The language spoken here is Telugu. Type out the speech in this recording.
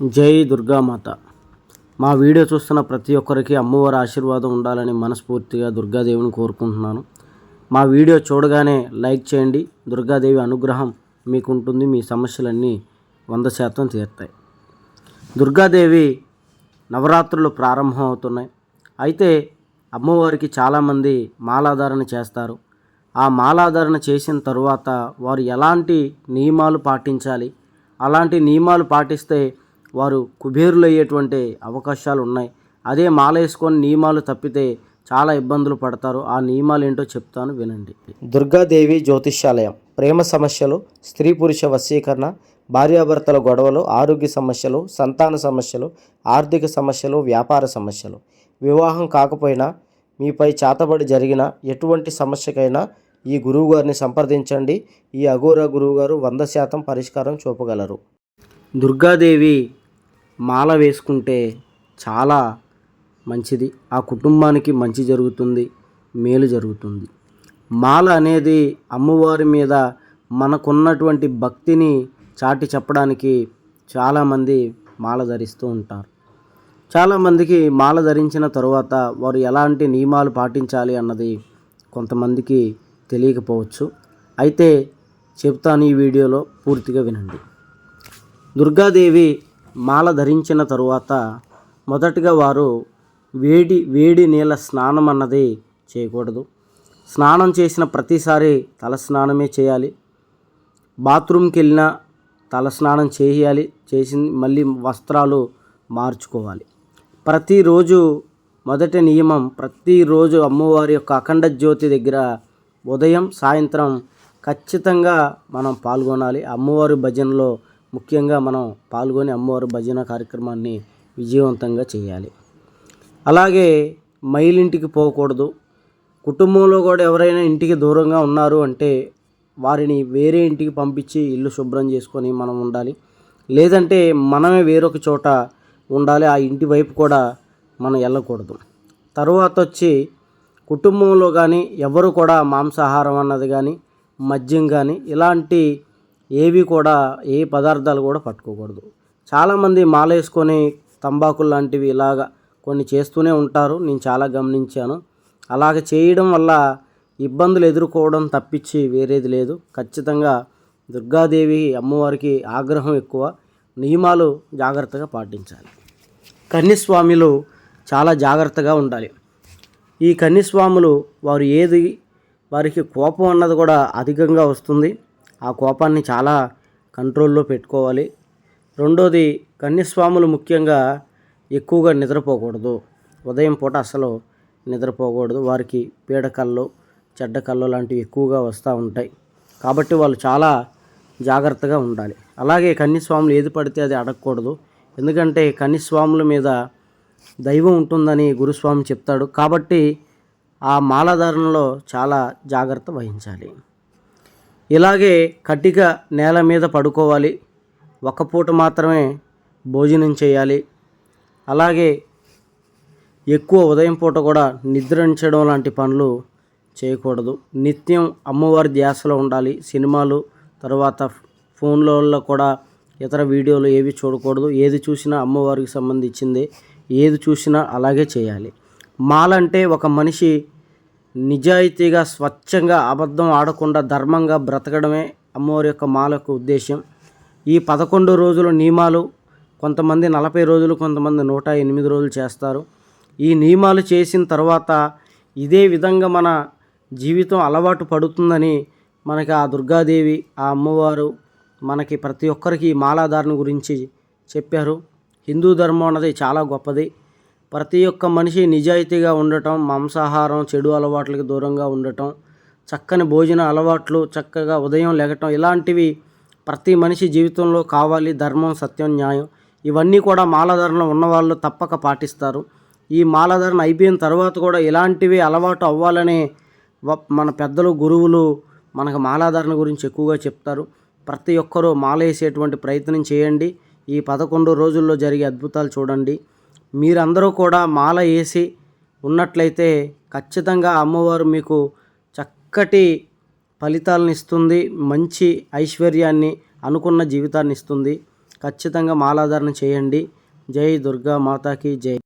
జై దుర్గామాత. మా వీడియో చూస్తున్న ప్రతి ఒక్కరికి అమ్మవారి ఆశీర్వాదం ఉండాలని మనస్ఫూర్తిగా దుర్గాదేవిని కోరుకుంటున్నాను. మా వీడియో చూడగానే లైక్ చేయండి. దుర్గాదేవి అనుగ్రహం మీకు ఉంటుంది మీ సమస్యలన్నీ వంద శాతం తీరుతాయి. దుర్గాదేవి నవరాత్రులు ప్రారంభం అవుతున్నాయి. అయితే అమ్మవారికి చాలామంది మాలాధారణ చేస్తారు. ఆ మాలాధారణ చేసిన తరువాత వారు ఎలాంటి నియమాలు పాటించాలి? అలాంటి నియమాలు పాటిస్తే వారు కుబేరులు అయ్యేటువంటి అవకాశాలు ఉన్నాయి అదే మాల వేసుకొని నియమాలు తప్పితే చాలా ఇబ్బందులు పడతారు. ఆ నియమాలు ఏంటో చెప్తాను వినండి. దుర్గాదేవి జ్యోతిష్యాలయం. ప్రేమ సమస్యలు స్త్రీ పురుష వశీకరణ భార్యాభర్తల గొడవలు ఆరోగ్య సమస్యలు సంతాన సమస్యలు ఆర్థిక సమస్యలు వ్యాపార సమస్యలు. వివాహం కాకపోయినా మీపై చేతబడి జరిగిన ఎటువంటి సమస్యకైనా ఈ గురువుగారిని సంప్రదించండి. ఈ అఘోర గురువుగారు వంద శాతం పరిష్కారం చూపగలరు. దుర్గాదేవి మాల వేసుకుంటే చాలా మంచిది. ఆ కుటుంబానికి మంచి జరుగుతుంది మేలు జరుగుతుంది. మాల అనేది అమ్మవారి మీద మనకున్నటువంటి భక్తిని చాటి చెప్పడానికి చాలామంది మాల ధరిస్తూ ఉంటారు. చాలామందికి మాల ధరించిన తరువాత వారు ఎలాంటి నియమాలు పాటించాలి అన్నది కొంతమందికి తెలియకపోవచ్చు. అయితే చెప్తాను ఈ వీడియోలో పూర్తిగా వినండి. దుర్గాదేవి మాల ధరించిన తరువాత మొదటగా వారు వేడి వేడి నీళ్ళ స్నానం అన్నది చేయకూడదు. స్నానం చేసిన ప్రతిసారి తల స్నానమే చేయాలి. బాత్రూమ్కి వెళ్ళినా తల స్నానం చేయాలి చేసి మళ్ళీ వస్త్రాలు మార్చుకోవాలి. ప్రతిరోజు మొదటి నియమం ప్రతిరోజు అమ్మవారి యొక్క అఖండ జ్యోతి దగ్గర ఉదయం సాయంత్రం ఖచ్చితంగా మనం పాల్గొనాలి. అమ్మవారి భజనలో ముఖ్యంగా మనం పాల్గొని అమ్మవారి భజన కార్యక్రమాన్ని విజయవంతంగా చేయాలి. అలాగే మైలింటికి పోకూడదు. కుటుంబంలో కూడా ఎవరైనా ఇంటికి దూరంగా ఉన్నారు అంటే వారిని వేరే ఇంటికి పంపించి ఇల్లు శుభ్రం చేసుకొని మనం ఉండాలి. లేదంటే మనమే వేరొక చోట ఉండాలి. ఆ ఇంటి వైపు కూడా మనం వెళ్ళకూడదు. తరువాత వచ్చి కుటుంబంలో కానీ ఎవరు కూడా మాంసాహారం అన్నది కానీ మద్యం కానీ ఇలాంటి ఏవి కూడా ఏ పదార్థాలు కూడా పట్టుకోకూడదు. చాలామంది మాలేసుకొని తంబాకులు లాంటివి ఇలాగా కొన్ని చేస్తూనే ఉంటారు. నేను చాలా గమనించాను. అలాగ చేయడం వల్ల ఇబ్బందులు ఎదుర్కోవడం తప్పించి వేరేది లేదు. ఖచ్చితంగా దుర్గాదేవి అమ్మవారికి ఆగ్రహం ఎక్కువ. నియమాలు జాగ్రత్తగా పాటించాలి. కన్యస్వామిలు చాలా జాగ్రత్తగా ఉండాలి. ఈ కన్యస్వాములు వారు ఏది వారికి కోపం అన్నది కూడా అధికంగా వస్తుంది. ఆ కోపాన్ని చాలా కంట్రోల్లో పెట్టుకోవాలి. రెండోది కన్యస్వాములు ముఖ్యంగా ఎక్కువగా నిద్రపోకూడదు. ఉదయం పూట అసలు నిద్రపోకూడదు. వారికి పీడకల్లో చెడ్డ కళ్ళు లాంటివి ఎక్కువగా వస్తూ ఉంటాయి. కాబట్టి వాళ్ళు చాలా జాగ్రత్తగా ఉండాలి. అలాగే కన్యస్వాములు ఏది పడితే అది అడగకూడదు. ఎందుకంటే కన్యస్వాముల మీద దైవం ఉంటుందని గురుస్వామి చెప్తాడు. కాబట్టి ఆ మాలధారణలో చాలా జాగ్రత్త వహించాలి. ఇలాగే కటిక నేల మీద పడుకోవాలి. ఒక పూట మాత్రమే భోజనం చేయాలి. అలాగే ఎక్కువ ఉదయం పూట కూడా నిద్రించడం లాంటి పనులు చేయకూడదు. నిత్యం అమ్మవారి ధ్యాసలో ఉండాలి. సినిమాలు తర్వాత ఫోన్లలో కూడా ఇతర వీడియోలు ఏవి చూడకూడదు. ఏది చూసినా అమ్మవారికి సంబంధించింది. ఏది చూసినా అలాగే చేయాలి. మాలంటే ఒక మనిషి నిజాయితీగా స్వచ్ఛంగా అబద్ధం ఆడకుండా ధర్మంగా బ్రతకడమే అమ్మవారి యొక్క మాలకు ఉద్దేశం ఈ పదకొండు రోజుల నియమాలు కొంతమంది నలభై రోజులు కొంతమంది నూట ఎనిమిది రోజులు చేస్తారు. ఈ నియమాలు చేసిన తర్వాత ఇదే విధంగా మన జీవితం అలవాటు పడుతుందని మనకి ఆ దుర్గాదేవి ఆ అమ్మవారు మనకి ప్రతి ఒక్కరికి ఈ మాలాధారణ గురించి చెప్పారు. హిందూ ధర్మం అన్నది చాలా గొప్పది. ప్రతి ఒక్క మనిషి నిజాయితీగా ఉండటం మాంసాహారం చెడు అలవాట్లకి దూరంగా ఉండటం చక్కని భోజన అలవాట్లు చక్కగా ఉదయం లెగటం ఇలాంటివి ప్రతి మనిషి జీవితంలో కావాలి ధర్మం సత్యం న్యాయం. ఇవన్నీ కూడా మాలాధారణ ఉన్నవాళ్ళు తప్పక పాటిస్తారు. ఈ మాలాధారణ అయిపోయిన తర్వాత కూడా ఇలాంటివి అలవాటు అవ్వాలనే మన పెద్దలు గురువులు మనకు మాలాధారణ గురించి ఎక్కువగా చెప్తారు. ప్రతి ఒక్కరూ మాల వేసేటువంటి ప్రయత్నం చేయండి. ఈ పదకొండు రోజుల్లో జరిగే అద్భుతాలు చూడండి. మీరందరూ కూడా మాల వేసి ఉన్నట్లయితే ఖచ్చితంగా అమ్మవారు మీకు చక్కటి ఫలితాలను ఇస్తుంది మంచి ఐశ్వర్యాన్ని అనుకున్న జీవితాన్ని ఇస్తుంది. ఖచ్చితంగా మాలాధారణ చేయండి. జై దుర్గా మాతాకి జై.